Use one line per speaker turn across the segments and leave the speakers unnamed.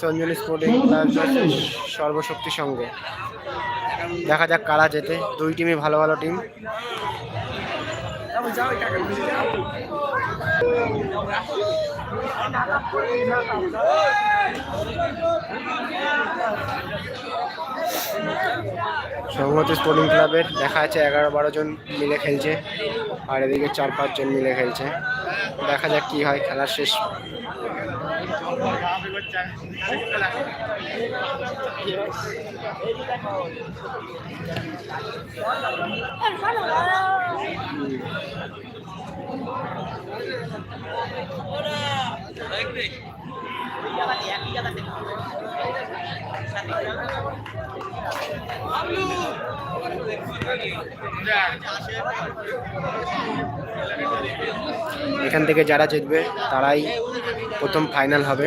সঞ্জনী sporting club সর্বশক্তি সংঘ দেখা যাক কারা যেতে দুই টিমই ভালো ভালো টিম। সংহতি স্পোর্টিং ক্লাবের দেখা যাচ্ছে এগারো, বারো জন মিলে খেলছে, আর এদিকে চার পাঁচজন মিলে খেলছে। দেখা যাক কি হয়, খেলার শেষ এখান থেকে যারা জিতবে তারাই প্রথম ফাইনাল হবে।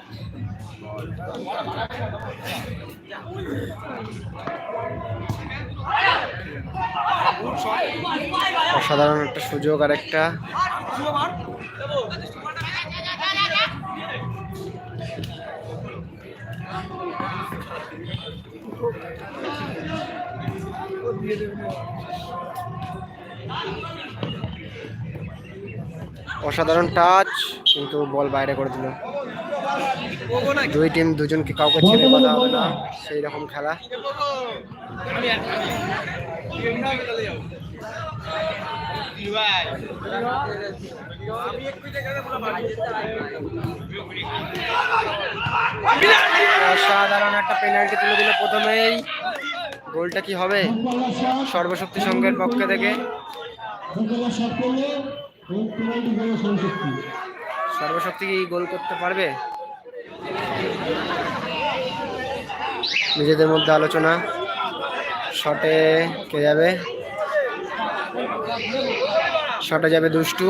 অসাধারণ একটা সুযোগ আর একটা। অসাধারণ টাচ কিন্তু বল বাইরে করে দিল। দুই টিম দুজনকে কাউকে ছেড়ে কথা হবে না। সেই রকম খেলা। অসাধারণ একটা পেনাল্টি তুলে দিল প্রথমেই। গোলটা কি হবে? সর্বশক্তি সংঘের পক্ষ থেকে। সর্বশক্তি কি গোল করতে পারবে? নিজেদের মধ্যে আলোচনা শটে কে যাবে? শটে যাবে দুষ্টু।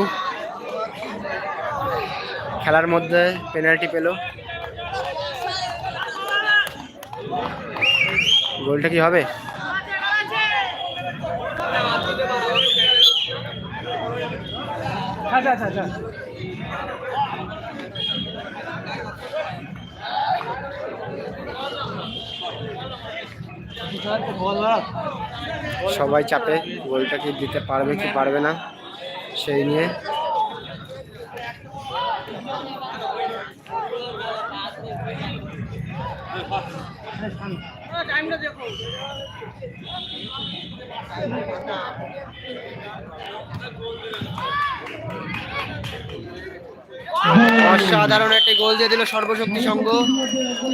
খেলার মধ্যে পেনাল্টি পেল। গোলটা কি হবে?
আচ্ছা আচ্ছা আচ্ছা।
সবাই চাপে, গোলটা কি দিতে পারবে কি পারবে না, সেই নিয়ে। অসাধারণ একটি গোল দিয়ে দিল সর্বশক্তি সংঘ।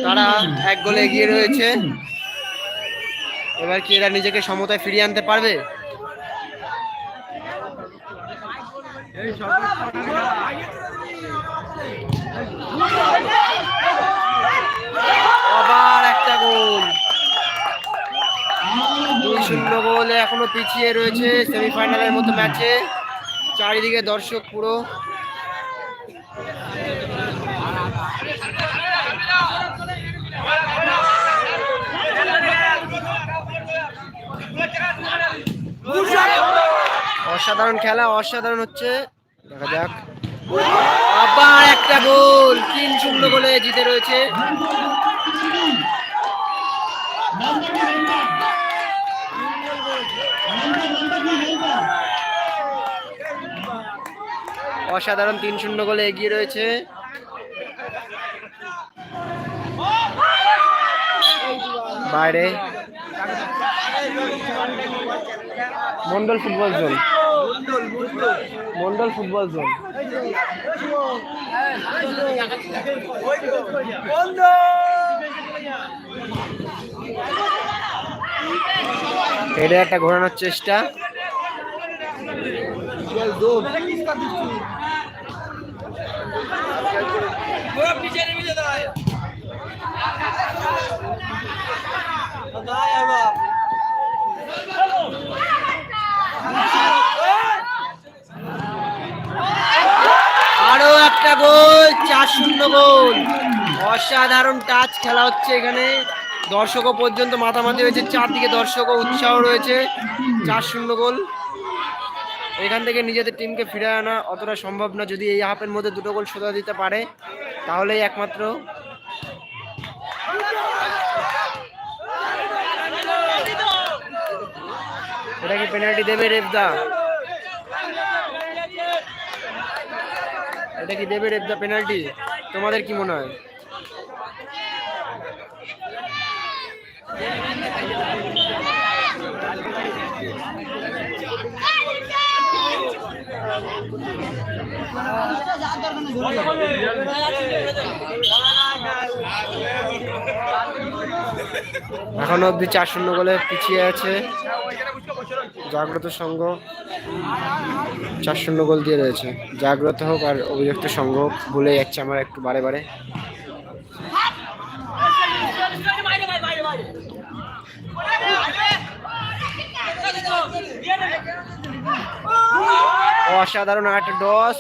তারা এক গোলে এগিয়ে রয়েছে। এবার কি এরা নিজেকে সমতায় ফিরিয়ে আনতে পারবে? আবার একটা গোল। দুই শূন্য গোলে এখনও পিছিয়ে রয়েছে সেমিফাইনালের মতো ম্যাচে। চারিদিকে দর্শক পুরো। অসাধারণ খেলা, অসাধারণ হচ্ছে। দেখা যাক। আবার একটা গোল, তিন শূন্য গোলে জিতে রয়েছে। অসাধারণ তিন শূন্য গোলে এগিয়ে রয়েছে। বাইরে। Mondal football zone. Mondal football zone. এটা একটা ঘোরানোর চেষ্টা
বাবা
আরও একটা গোল, চার শূন্য গোল। অসাধারণ টাচ খেলা হচ্ছে এখানে। দর্শকও পর্যন্ত মাতামাতি হয়েছে, চারদিকে দর্শকও উৎসাহ রয়েছে। চার শূন্য গোল। এখান থেকে নিজেদের টিমকে ফিরে আনা অতটা সম্ভব না। যদি এই হাফের মধ্যে দুটো গোল শোধা দিতে পারে, তাহলেই একমাত্র এটা কি পেনাল্টি দেবে রেবদা এটা কি দেবে রেবদা পেনাল্টি তোমাদের কি মনে হয়? এখনও অবধি চার শূন্য গোলে পিছিয়ে আছে। জাগ্রত সংঘ চার শূন্য গোল দিয়ে রয়েছে। জাগ্রত হোক আর অভিযুক্ত সংঘ হোক ভুলে যাচ্ছে আমার একটু বারে বারে। অসাধারণ
মারে। ভুল বাস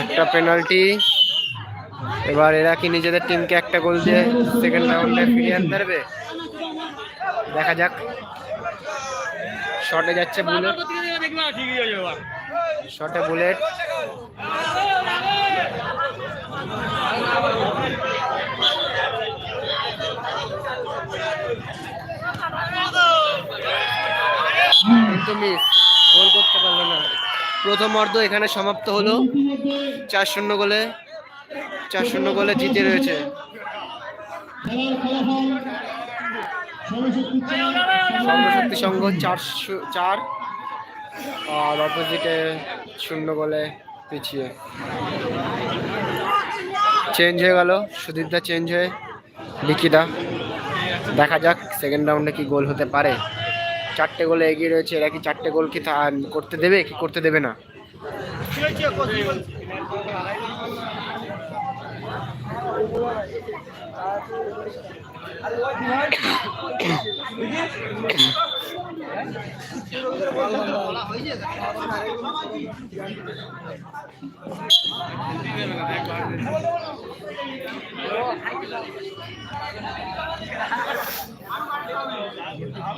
একটা পেনাল্টি এবার এরা কি নিজেদের টিমকে একটা গোল দিয়ে সেকেন্ড রাউন্ডে ফিরিয়ে আনতে পারবে? দেখা যাক। শটে যাচ্ছে বুলেট শটে বুলেট কিন্তু মিস গোল করতে পারল না। প্রথম অর্ধ এখানে সমাপ্ত হলো। চার শূন্য গোলে, চার শূন্য গোলে জিতে রয়েছে। সর্বশক্তি সংঘ চার শু- চার, আর অপোজিটে শূন্য গোলে পিছিয়ে। চেঞ্জ হয়ে গেল, সুদীপদা চেঞ্জ হয়ে লিখিদা দেখা যাক সেকেন্ড রাউন্ডে কি গোল হতে পারে। চারটে গোলে এগিয়ে রয়েছে, এরা কি চারটে গোল কি করতে দেবে, কি করতে দেবে না?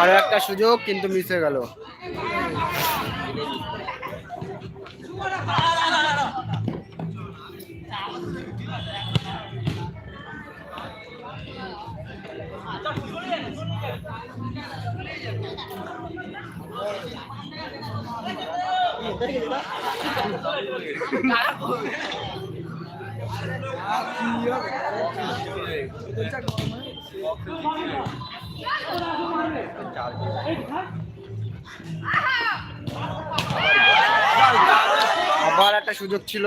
আরও একটা সুযোগ কিন্তু মিস হয়ে গেল। আবার একটা সুযোগ ছিল।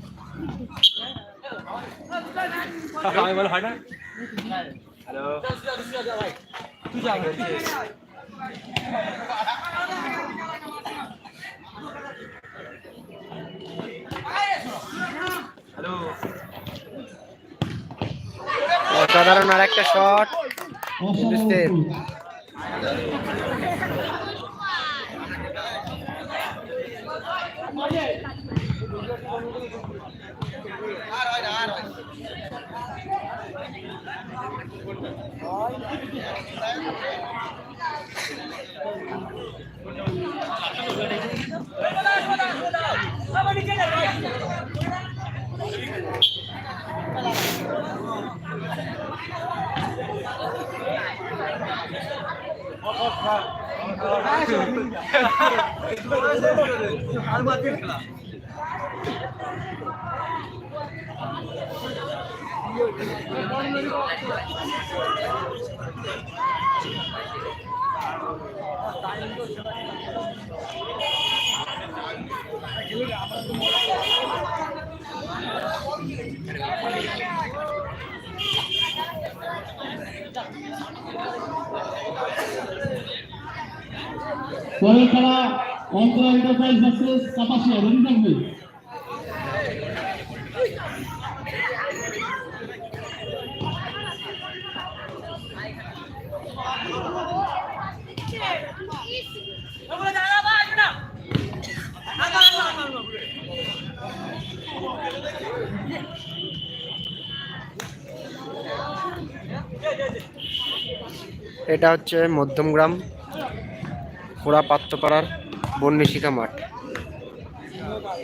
আমি বলে হয় না
অসাধারণ আর একটা শট
অসাধারণ পরের খেলা Antara enterprise versus Kapasia ready থাকবে?
এটা হচ্ছে মধ্যমগ্রাম খোড়া পাত্রপাড়ার বন্যশিখা মাঠ।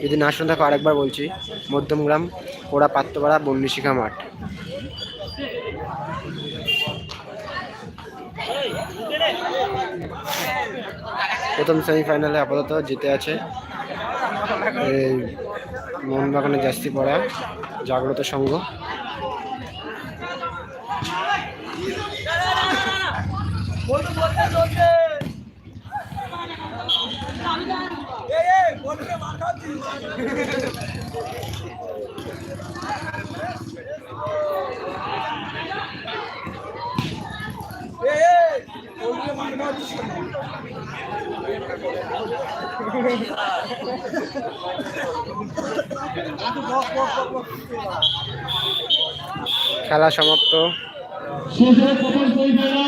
যদি না শুনে থাকো, আরেকবার বলছি, মধ্যমগ্রাম খোড়া পাত্রপাড়া বন্যশিখা মাঠ। প্রথম সেমিফাইনালে আপাতত জিতে আছে মোহনবাগানের জাস্তি পড়া জাগ্রত সংঘ। খেলা সমাপ্ত।
শেষে প্রথম সেমিফাইনাল